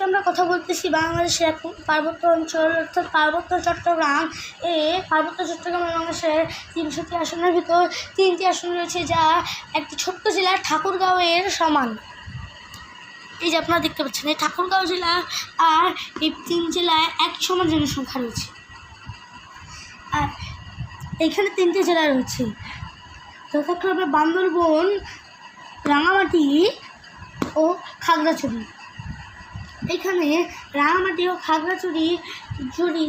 আজকে আমরা কথা বলতেছি বাংলাদেশের পার্বত্য অঞ্চল, অর্থাৎ পার্বত্য চট্টগ্রাম। এ পার্বত্য চট্টগ্রাম বাংলাদেশের তিনশোটি আসনের ভিতর তিনটি আসন রয়েছে যা একটি ছোট্ট জেলা ঠাকুরগাঁওয়ের সমান। এই যে আপনারা দেখতে পাচ্ছেন, এই ঠাকুরগাঁও জেলা আর এই তিন জেলায় এক সমান জনসংখ্যা রয়েছে। আর এখানে তিনটে জেলা রয়েছে। যথাক্রমে বান্দরবন, রাঙামাটি ও খাগড়াছড়ি। এখানে রাঙামাটি ও খাগড়াছড়ি জুড়ি,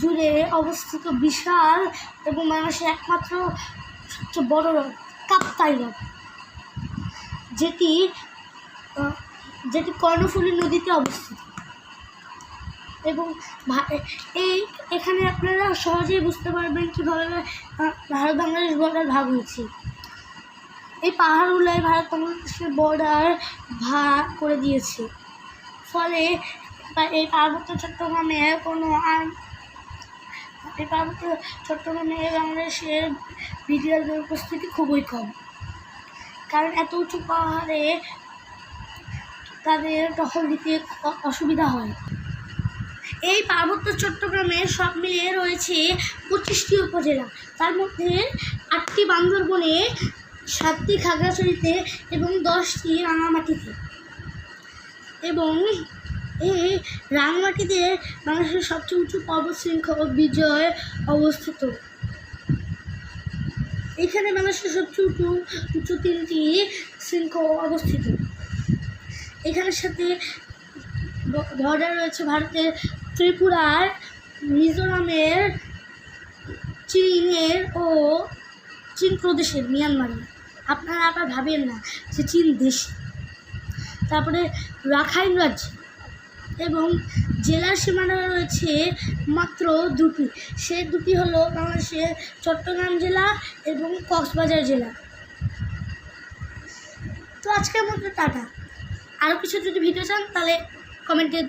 জুড়ে অবস্থিত বিশাল এবং মানুষের একমাত্র সবচেয়ে বড় হ্রদ কাপ্তাই হ্রদ যেটি যেটি কর্ণফুলী নদীতে অবস্থিত। এবং এই, এখানে আপনারা সহজেই বুঝতে পারবেন কীভাবে ভারত বাংলাদেশ বর্ডার ভাগ হয়েছে। এই পাহাড়গুলোয় ভারত বাংলাদেশের বর্ডার ভাগ করে দিয়েছে। ফলে এই পার্বত্য চট্টগ্রামে কোনো এই পার্বত্য চট্টগ্রামে বাংলাদেশের বিডিআরদের উপস্থিতি খুবই কম। কারণ এত উঁচু পাহাড়ে তাদের টহল দিতে অসুবিধা হয়। এই পার্বত্য চট্টগ্রামে সব মিলিয়ে রয়েছে পঁচিশটি উপজেলা। তার মধ্যে আটটি বান্দরবনে, সাতটি খাগড়াছড়িতে এবং দশটি রাঙামাটিতে। এবং এই রাঙামাটিতে বাংলাদেশের সবচেয়ে উঁচু পর্বত শৃঙ্খ বিজয় অবস্থিত। এখানে বাংলাদেশের সবচেয়ে উঁচু উঁচু তিনটি শৃঙ্খ অবস্থিত। এখানের সাথে বর্ডার রয়েছে ভারতের ত্রিপুরার, মিজোরামের, চীনের ও চীন প্রদেশের, মিয়ানমারের। আপনারা আবার ভাবেন না যে চীন দেশ। তারপরে রাখাইন রাজ্য এবং জেলার সীমানা রয়েছে মাত্র দুটি। সে দুটি হলো বাংলাদেশের চট্টগ্রাম জেলা এবং কক্সবাজার জেলা। তো আজকের মধ্যে টাটা। আরও কিছু যদি ভিডিও চান তাহলে কমেন্টে